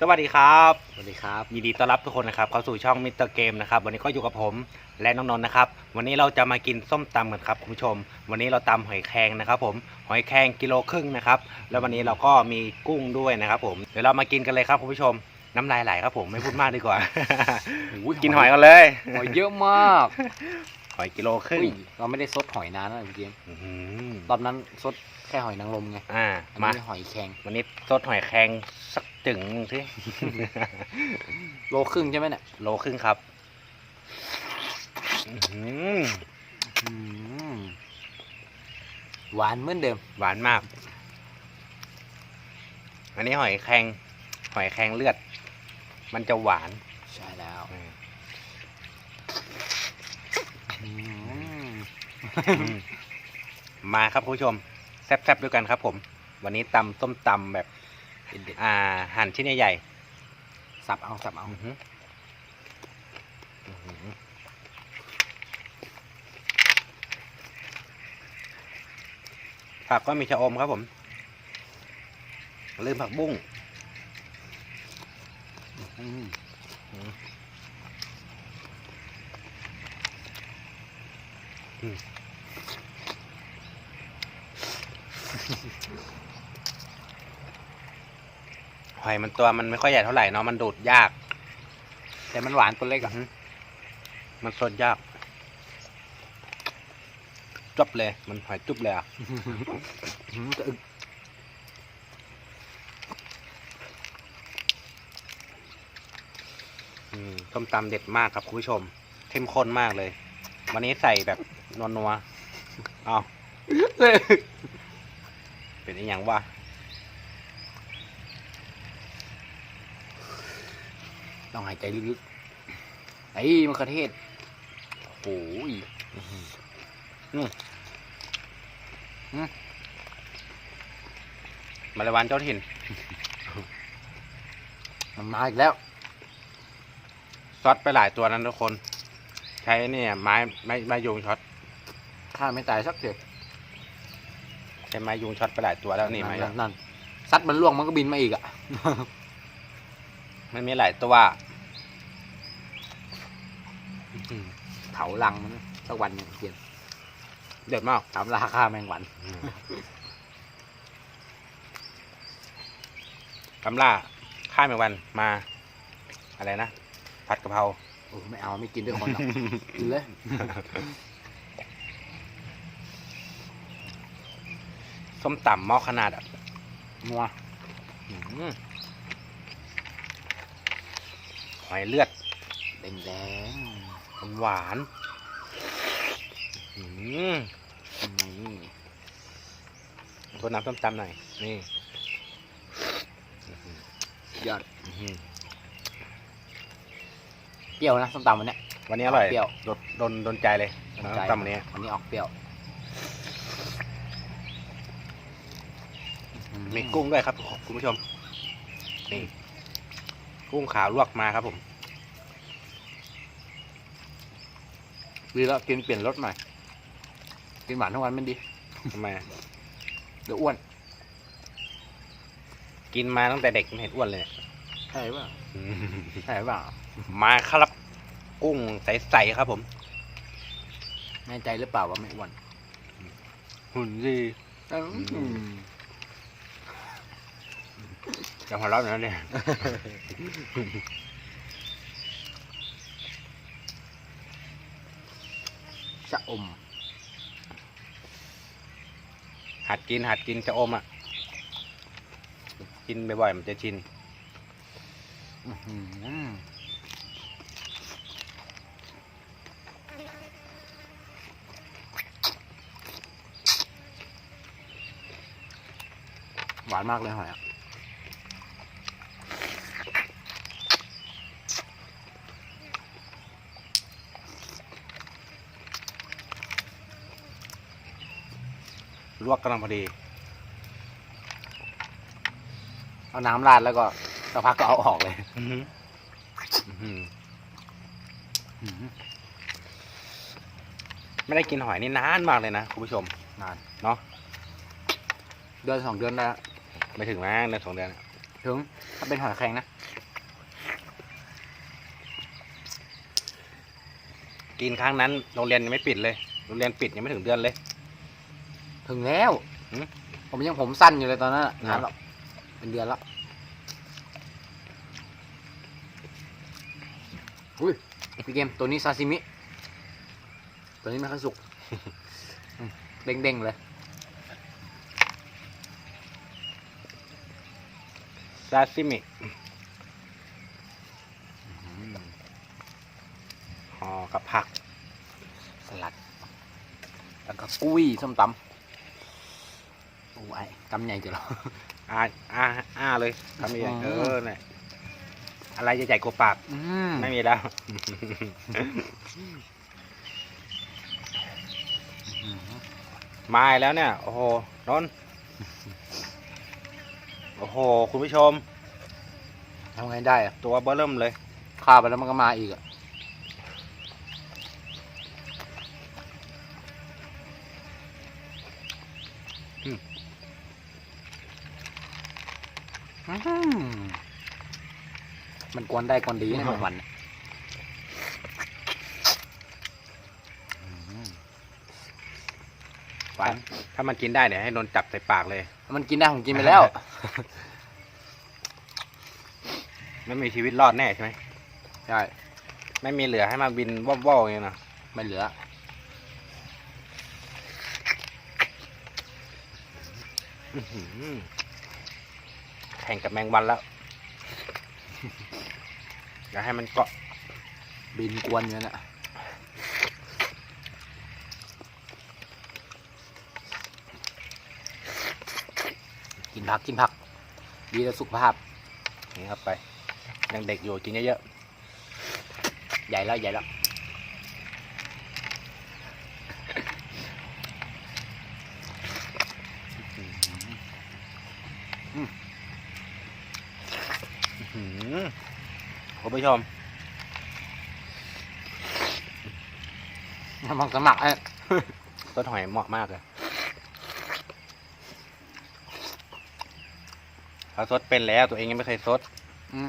สวัสดีครับ สวัสดีครับ ยินดีต้อนรับทุกคนนะครับเข้าสู่ช่องมิสเตอร์เกมนะครับ วันนี้ก็อยู่กับผมและน้องนนท์นะครับ วันนี้เราจะมากินส้มตำกันครับคุณผู้ชม วันนี้เราตำหอยแครงนะครับ ผม หอยแครงกิโลครึ่งนะครับ แล้ววันนี้เราก็มีกุ้งด้วยนะครับ ผม เดี๋ยวเรามากินกันเลยครับคุณผู้ชม น้ำลายไหลครับผมไม่พูดมากดีกว่า กินหอยกันเลย หอยเยอะมาก หอยกิโลครึ่งอุ้ยเราไม่ได้ซดหอยนานนะพี่เกมอื้อหือรอบนั้นซดแค่หอยนางรมไง อ่าอันมานี้หอยแครงวันนี้ซดหอยแครงสัก จึงหนึ่งสิโลครึ่งใช่ไหมเนี่ยโลครึ่งครับอื้อหืออืมหวานเหมือนเดิม หวานมาก อันนี้หอยแครงหอยแครงเลือด มันจะหวานใช่แล้วอืมอืมมาครับคุณผู้ชม แซ่บๆด้วยกันครับผม วันนี้ตำส้มตำแบบเด็ด อ่าหั่นชิ้นใหญ่ๆสับเอาสับเอาๆอื้อหืออื้อหือผักก็มีชะอมครับผม ลืมผักบุ้งอืม หอยมันตัวมันไม่ค่อยใหญ่เท่าไหร่เนาะมันดูดยาก แต่มันหวานตัวเล็กอะมันสดยากจบเลย มันหอยจุบเลยอะอืมจะอึกอืมส้มตำเด็ดมากครับคุณผู้ชม เข้มข้นมากเลย วันนี้ใส่แบบนัวๆเอาเป็นอีหยังวะ ต้องหายใจลึกๆไอ้มะเขือเทศโอ้ยมาเลยวันเจ้าถิ่นมันมาอีกแล้วซอสไปหลายตัวนั้นทุกคน ใช้เนี่ยไม้ไม้ไม้ยุงช็อตข้าไม่ตายสักเดียวใช้ไม้ยุงช็อตไปหลายตัวแล้วนี่ไม้นั่นนั่นซัดมันล่วงมันก็บินมาอีกอะ มันมีหลายตัว เผาลังมันสักวันหนึ่งเพียนเด็ดมากถามราคาแมงวันกำล่าข้ามอีกวันมา อะไรนะผัดกะเพราโอ้ไม่เอาไม่กินด้วยคนหรอกกินเลยส้มตำหม้อขนาดอะนัวอื้อหือหอยเลือดแดงแดง หวานอื้อหือๆนี่ตัวน้ำส้มตำหน่อย นี่ยอดเปรี้ยวนะส้มตำวันเนี้ย วันนี้อร่อยเปรี้ยวโดนโดนโดนใจเลยซ้ำส้มตำวันนี้วันนี้ออกเปรี้ยว มีกุ้งด้วยครับ คุณผู้ชม นี่ กุ้งขาวลวกมาครับผม ดีแล้วกินเปลี่ยนรสใหม่ กินหวานทั้งวันไม่ดีทำไมอะเดี๋ยวอ้วนกินมาตั้งแต่เด็กไม่เห็นอ้วนเลยเนี่ยใช่ป่ะอืมใช่ป่ะมาครับกุ้งใสๆครับผม แน่ใจหรือเปล่าว่าไม่อ้วนหุ่นดีอืมจะหัวเราะอยู่นะเนี่ย ชะอม หัดกินหัดกินจะอมอะ กินบ่อยๆมันจะชินหวานมากเลยหอยอะ ลวกกำลังพอดี เอาน้ำราดแล้วก็สักพักก็เอาออกเลยอื้อหืออื้อหืออื้อหือไม่ได้กินหอยนี่นานมากเลยนะคุณผู้ชม นาน เนาะเดือนสองเดือนแล้วไม่ถึงมั้งเดือนสองเดือนอะถถึงถ้าเป็นหอยแครงนะกินครั้งนั้นโรงเรียนยังไม่ปิดเลยโรงเรียนปิดยังไม่ถึงเดือนเลย ถึงแล้วหืมผมยังผมสั้นอยู่เลยตอนนั้นน่ะครับนานแล้วเป็นเดือนแล้วอุ้ยพี่เกมตัวนี้ซาซิมิ ตัวนี้ไม่ค่อยสุกอืมเด้งๆเลยซาซิมิ ห่อกับผัก สลัด แล้วก็กุ้ยส้มตำ โอ้ยกำใหญ่จังเหรออ้าอ้าอ้าเลยทำใหญ่ๆอืเอมอเนี่ยอะไรใหญ่ๆกว่าปากอืมไม่มีแล้วอืมมาอีกแล้วเนี่ย โอ้โหนนท์โอ้โห คุณผู้ชมทำไงได้อะตัวเบอร์เริ่มเลยข้าวไปแล้วมันก็มาอีกอะ มมันกวนได้กวนดีนะบางวันน่ะอืมหวานถ้ามันกินได้เดี๋ยวให้นนท์จับใส่ปากเลย มันกินได้ผมกินไปแล้ว ไม่มีชีวิตรอดแน่ใช่ไหมใช่ ไม่มีเหลือให้มาบินว่าวๆอย่างนี้นะไม่เหลืออื้อหือแข่งกับแมงวันแล้วอย่าให้มันเกาะบินกวนอยู่นะกินผักกินผัก ดีต่อสุขภาพนี่ครับไปยังเด็กอยู่กินเยอะใหญ่แล้วใหญ่แล้วอื้อหือ คุณผู้ชมมันสมัครเอ้ยต้นหอยเหมาะมากเลยเขาซดเป็นแล้วตัวเองยังไม่เคยซดอืม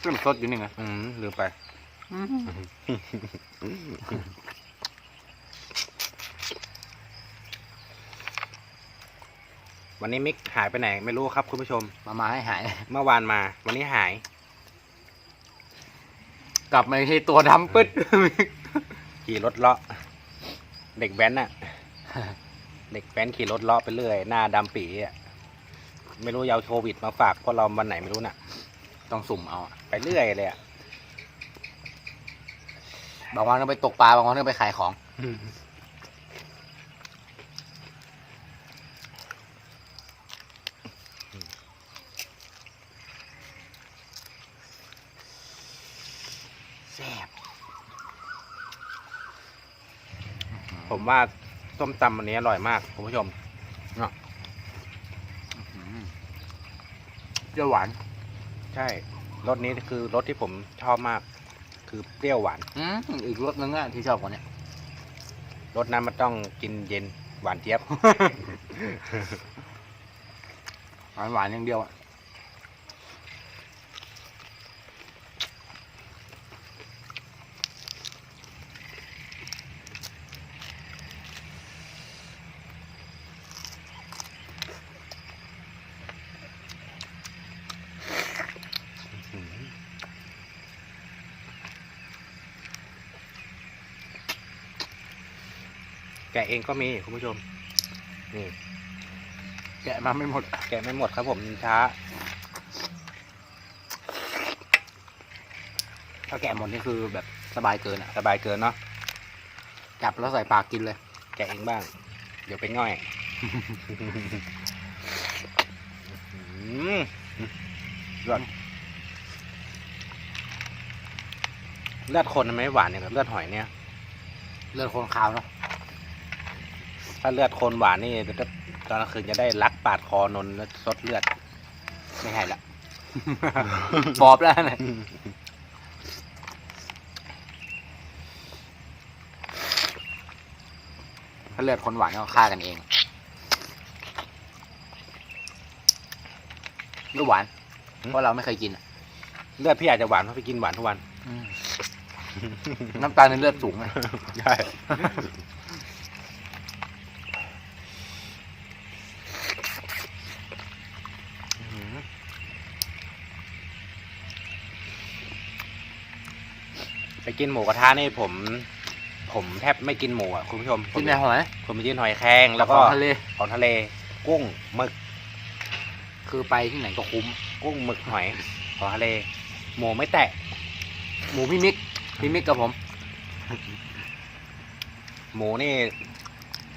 เริ่มสดอยู่นี่ไงอืมลืมไป วันนี้มิกหายไปไหนไม่รู้ครับคุณผู้ชม มามาให้หาย เมื่อวานมา วันนี้หาย กลับมาที่ตัวดำปึ๊ด ขี่รถเลาะ เด็กแว้นน่ะ เด็กแว้นขี่รถเลาะไปเรื่อย หน้าดำปีอะ ไม่รู้ยาวโควิดมาฝากพวกเราวันไหนไม่รู้น่ะ ต้องสุ่มเอาอะไปเรื่อยเลยอะ บางวันก็ไปตกปลาบางวันก็ไปขายของ ผมว่าส้มตำวันนี้อร่อยมากคุณผู้ชมเปรี้ยวหวาน ใช่รสนี้คือรสที่ผมชอบมาก คือเปรี้ยวหวานอืมอีกรสนึงอะที่ชอบกว่าเนี้ยรสนั้นมันต้องกินเย็นหวานเจี๊ยบ หวานหวานอย่างเดียวอะ แกะเองก็มีคุณผู้ชม นี่ แกะมาไม่หมด แกะไม่หมดครับผมช้า ถ้าแกะหมดนี่คือแบบสบายเกินอะสบายเกินเนาะจับแล้วใส่ปากกินเลย แกะเองบ้าง เดี๋ยวเป็นง่อยอืมเลือดเลือดคนไมไม่หวานเนี่ยกับเลือดหอยเนี่ย เลือดคนขาวเนาะ ถ้าเลือดคนหวานนี่จะตอนกลางคืนจะได้ลักปาดคอนนแล้วซดเลือด ไม่ใช่ละบอบแล้วนะถ้าเลือดคนหวานก็ฆ่ากันเองไม่หวาน เพราะเราไม่เคยกินอะเลือดพี่อาจจะหวานเพราะพี่กินหวานทุกวัน น้ำตาลในเลือดสูงไงใช่ กินหมูกระทะนี่ผม ผมแทบไม่กินหมูอะคุณผู้ชมผกิมนในหอยผมไปกินหอยแครงแล้วก็ของทะเลของทะเล กุ้งหมึก คือไปที่ไหนก็คุ้ม กุ้งหมึกหอยของทะเล หมูไม่แตะหมูพี่มิกพี่มิกกับผม หมูนี่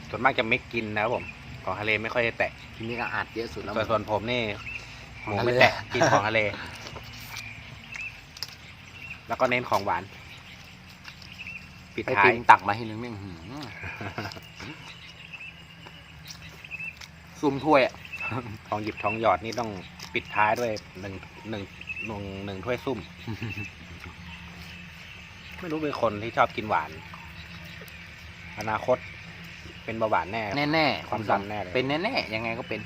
ส่วนมากจะไม่กินนะครับผม ของทะเลไม่ค่อยได้แตะพี่มิกก็อาจเยอะสุดแล้วส่วนส่วนผมนี่หมูของทะเลไม่แตะกินของทะเล แล้วก็เน้นของหวาน ปิดไปท้าติยมตักมาให้นึงนี่อื้อหือซุ่มถ้วยอะทองหยิบทองหยอดนี่ต้องปิดท้ายด้วยหนึ่งหนึ่งหนึ่งหนึ่งถ้วยซุ่ม ไม่รู้เป็นคนที่ชอบกินหวาน อนาคตเป็นเบาหวานแน่แน่ๆความดันแน่เลยเป็นแน่ๆยังไงก็เป็น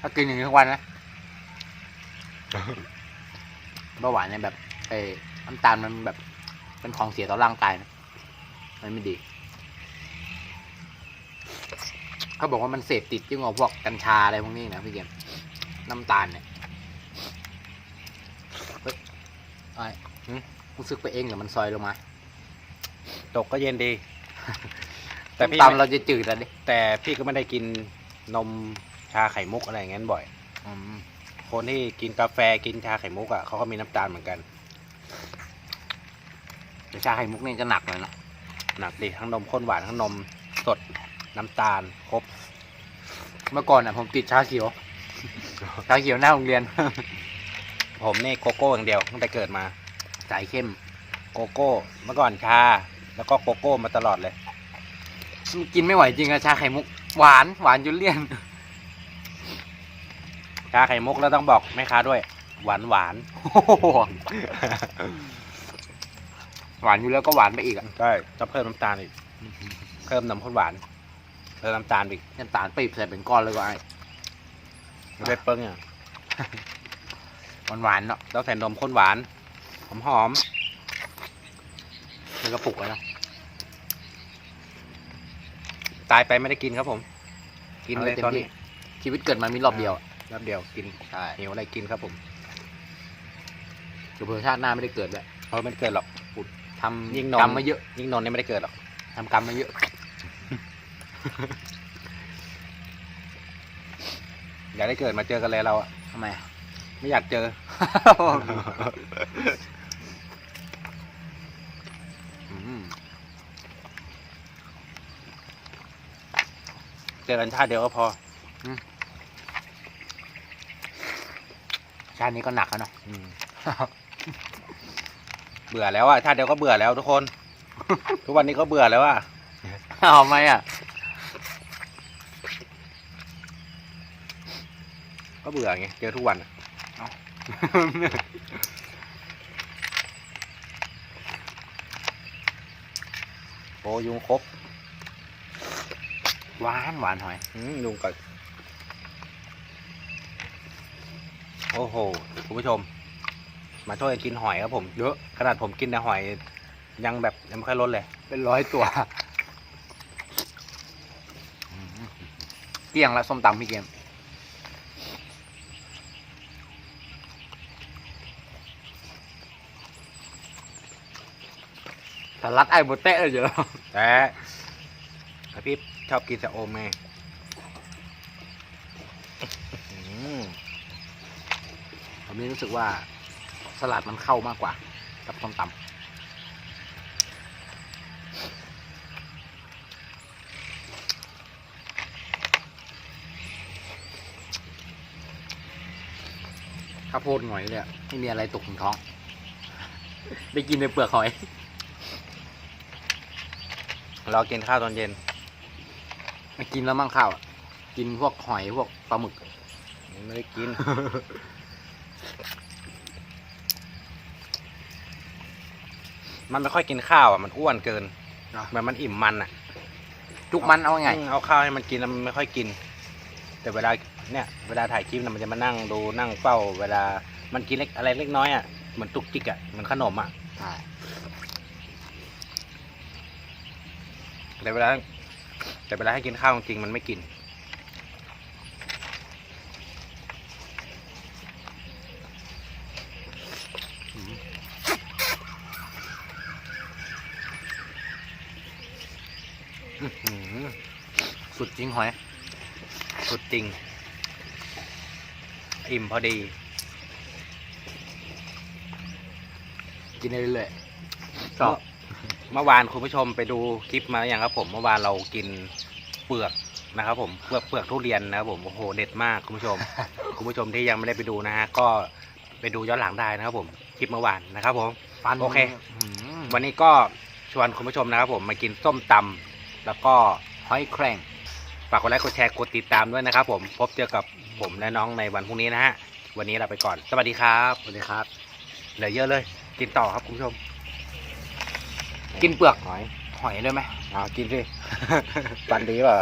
ถ้ากินอย่างนี้ทุกวันนะเบาหวานเนี่ยแบบ เออน้ำตาลมันแบบ เป็นของเสียต่อร่างกายนะมันไม่ดี เขาบอกว่ามันเสพติดยิ่งกว่าพวกกัญชาอะไรพวกนี้นะพี่เกมน้ำตาลเนี่ยเฮ้ยไอ้รู้สึกไปเองหรือมันซอยลงมา ตกก็เย็นดี แต่แต่พี่ตามไม่เราจะจืดแล้วดิแต่พี่ก็ไม่ได้กินนมชาไข่มุกอะไรอย่างนั้นบ่อยอืมคนที่กินกาแฟกินชาไข่มุกอะเขาก็มีน้ำตาลเหมือนกัน แต่ชาไข่มุกนี่จะหนักเลยนะหนักดิทั้งนมข้นหวานทั้งนมสดน้ำตาลครบ เมื่อก่อนอะ ผมติดชาเขียว ชาเขียวหน้าโรงเรียน ผมนี่โกโก้อย่างเดียวตั้งแต่เกิดมาสายเข้มโกโก้ เมื่อก่อนชา แล้วก็โกโก้มาตลอดเลย กินไม่ไหวจริงอะชาไข่มุก หวานหวานจนเลี่ยน ชาไข่มุกแล้วต้องบอกแม่ค้าด้วย หวานหวานโอ้โหหวานอยู่แล้วก็หวานไปอีกอะก็จะเพิ่มน้ำตาลอีก เพิ่มนมข้นหวาน เพิ่มน้ำตาลอีกน้ำตาลปีบใส่เป็นก้อนเลยก็ไอ้ไม่ได้เปิ้งอะหวานหวานๆเนาะแล้วใส่นมข้นหวาน หอมหอมในกระปุกเลยนะๆตายไปไม่ได้กินครับผม กินเลยตอนนี้ ชีวิตเกิดมามีรอบเดียวอะรอบเดียวกินใช่หิวอะไรกินครับผมเผื่อชาติหน้าไม่ได้เกิดเลยเพราะมันเกิดหรอก ทำยิ่งนมกรรมมาเยอะ ยิ่งนนท์นี่ไม่ได้เกิดหรอกทำกรรมมาเยอะ อยากได้เกิดมาเจอกันเลยเราอะทำไมอะไม่อยากเจอ อืมเจอกันชาติเดียวก็พอชาตินี้ก็หนักแล้วเนาะ อืม เบื่อแล้วอะชาติเดียวก็เบื่อแล้วทุกคน ทุกวันนี้ก็เบื่อแล้วอะเอาไหมอะ ก็เบื่อไงเจอทุกวันอะโอ้ยุงครบหวานหวานหอยอืมยุงกัดโอ้โห คุณผู้ชม มาช่วยกันกินหอยครับผมเยอะขนาดผมกินแต่หอย ยังแบบยังไม่ค่อยลดเลย เป็นร้อยตัว เกลี้ยงละส้มตำพี่เกมสลัดไอ้บดเตะเลยเยอะแต่ถ้าพี่ชอบกินสะโอมไงอืมผมนี่รู้สึกว่า สลัดมันเข้ามากกว่า กับส้มตำข้าวโพดหน่อยเลยอะไม่มีอะไรตกถึงท้อง ได้กินในเปลือกหอย รอกินข้าวตอนเย็นไม่กินแล้วมั่งข้าวอะกินพวกหอยพวกปลาหมึก ยังไม่ได้กิน มันไม่ค่อยกินข้าวอะมันอ้วนเกินอะเหมือนมันอิ่มมันอะจุกมันเอาไง อืมเอาข้าวให้มันกินแล้วมันไม่ค่อยกิน แต่เวลาเนี่ย เวลาถ่ายคลิปนะมันจะมานั่งดูนั่งเฝ้า เวลามันกินเล็กอะไรเล็กน้อยอะเหมือนตุกจิกอะเหมือนขนมอะ ใช่แต่เวลา แต่เวลาให้กินข้าวจริงๆมันไม่กิน อื้อหือ สุด จริงหอย สุดจริง อิ่มพอดี กินได้เรื่อยๆชอบเมื่อวานคุณผู้ชมไปดูคลิปมาหรือยังครับผม เมื่อวานเรากินเปลือกนะครับผมเปลือกเปลือกทุเรียนนะครับผมโอ้โหเด็ดมากคุณผู้ชม คุณผู้ชมที่ยังไม่ได้ไปดูนะฮะก็ไปดูย้อนหลังได้นะครับผมคลิปเมื่อวานนะครับผมฟันโอเคอืมวันนี้ก็ชวนคุณผู้ชมนะครับผมมากินส้มตำแล้วก็หอยแครง ฝากกดไลค์กดแชร์กดติดตามด้วยนะครับ ผมพบเจอกับผมและน้องในวันพรุ่งนี้นะฮะวันนี้เราไปก่อน สวัสดีครับสวัสดีครับเหลือเยอะเลย กินต่อครับคุณผู้ชม กินเปลือกหอยหอยเลยไหมอ่ากินสิ ฟันดีเปล่า